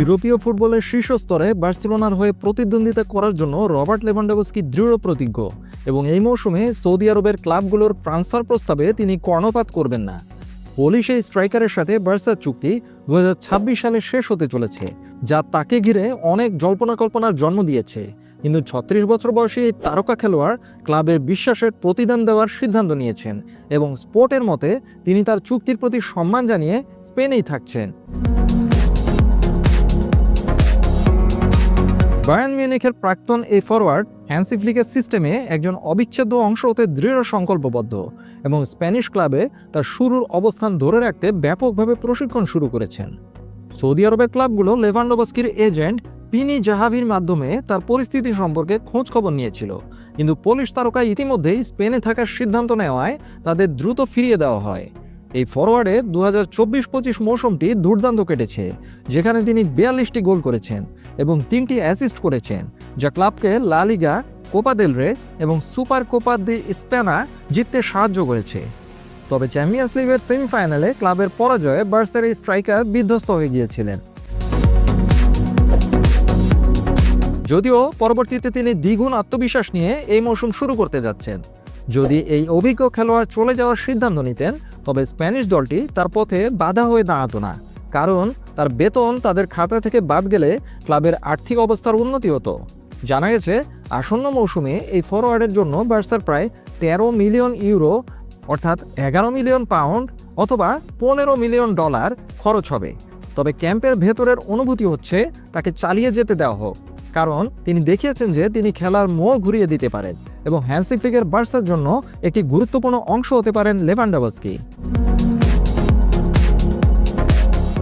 ইউরোপীয় ফুটবলের শীর্ষস্তরে বার্সেলোনার হয়ে প্রতিদ্বন্দ্বিতা করার জন্য রবার্ট লেভানডোভস্কি দৃঢ় প্রতিজ্ঞ এবং এই মৌসুমে সৌদি আরবের ক্লাবগুলোর ট্রান্সফার প্রস্তাবে তিনি কর্ণপাত করবেন না। পোলিশ এই স্ট্রাইকারের সাথে বার্সার চুক্তি দু হাজার ছাব্বিশ সালে শেষ হতে চলেছে, যা তাকে ঘিরে অনেক জল্পনা কল্পনার জন্ম দিয়েছে। কিন্তু ছত্রিশ বছর বয়সী এই তারকা খেলোয়াড় ক্লাবের বিশ্বাসের প্রতিদান দেওয়ার সিদ্ধান্ত নিয়েছেন এবং স্পোর্টের মতে তিনি তার চুক্তির প্রতি সম্মান জানিয়ে স্পেনেই থাকছেন। বায়ার্ন মিউনিখের প্রাক্তন এই ফরওয়ার্ড হ্যান্সি ফ্লিকের সিস্টেমে একজন অবিচ্ছেদ্য অংশ হতে দৃঢ় সংকল্পবদ্ধ এবং স্প্যানিশ ক্লাবে তার শুরুর অবস্থান ধরে রাখতে ব্যাপকভাবে প্রশিক্ষণ শুরু করেছেন। সৌদি আরবের ক্লাবগুলো লেভানডোভস্কির এজেন্ট পিনি জাহাভির মাধ্যমে তার পরিস্থিতি সম্পর্কে খোঁজ খবর নিয়েছিল, কিন্তু পুলিশ তারকা ইতিমধ্যেই স্পেনে থাকার সিদ্ধান্ত নেওয়ায় তাদের দ্রুত ফিরিয়ে দেওয়া হয়। এই ফরওয়ার্ডে দু হাজার চব্বিশ পঁচিশ মৌসুমটি দুর্দান্ত কেটেছে, যেখানে তিনি বিয়াল্লিশটি গোল করেছেন এবং তিনটি অ্যাসিস্ট করেছেন, যা ক্লাবকে লা লিগা, কোপা দেল রে এবং সুপার কোপা দি স্পেনা জিততে সাহায্য করেছে। তবে চ্যাম্পিয়ন্স লিগের সেমিফাইনালে ক্লাবের পরাজয়ে বার্সার এই স্ট্রাইকার বিধ্বস্ত হয়ে গিয়েছিলেন। যদিও পরবর্তীতে তিনি দ্বিগুণ আত্মবিশ্বাস নিয়ে এই মৌসুম শুরু করতে যাচ্ছেন। যদি এই অভিজ্ঞ খেলোয়াড় চলে যাওয়ার সিদ্ধান্ত নিতেন তবে স্প্যানিশ দলটি তার পথে বাধা হয়ে দাঁড়াতো না, কারণ তার বেতন তাদের খাতা থেকে বাদ গেলে ক্লাবের আর্থিক অবস্থার উন্নতি হতো। জানা গেছে, আসন্ন মৌসুমে এই ফরওয়ার্ডের জন্য বার্সার প্রায় তেরো মিলিয়ন ইউরো, অর্থাৎ এগারো মিলিয়ন পাউন্ড অথবা পনেরো মিলিয়ন ডলার খরচ হবে। তবে ক্যাম্পের ভেতরের অনুভূতি হচ্ছে, তাকে চালিয়ে যেতে দেওয়া হোক, কারণ তিনি দেখিয়েছেন যে তিনি খেলার মোড় ঘুরিয়ে দিতে পারেন। এবং হ্যান্সি ফ্লিকের বার্সার জন্য একটি গুরুত্বপূর্ণ অংশ হতে পারেন লেভানডাবস্কি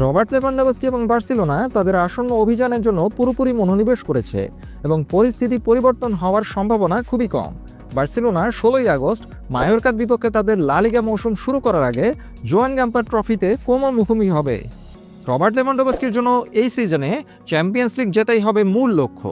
রবার্ট লেভানডাবস্কি এবং বার্সেলোনা তাদের আসন্ন অভিযানের জন্য পুরোপুরি মনোনিবেশ করেছে এবং পরিস্থিতি পরিবর্তন হওয়ার সম্ভাবনা খুবই কম। বার্সেলোনা ষোলোই আগস্ট মায়োরকার বিপক্ষে তাদের লালিগা মৌসুম শুরু করার আগে জোয়ান গাম্পার ট্রফিতে কোমো মুখোমুখি হবে। রবার্ট লেভানডোভস্কির জন্য এই সিজনে চ্যাম্পিয়ন্স লিগ জেতাই হবে মূল লক্ষ্য।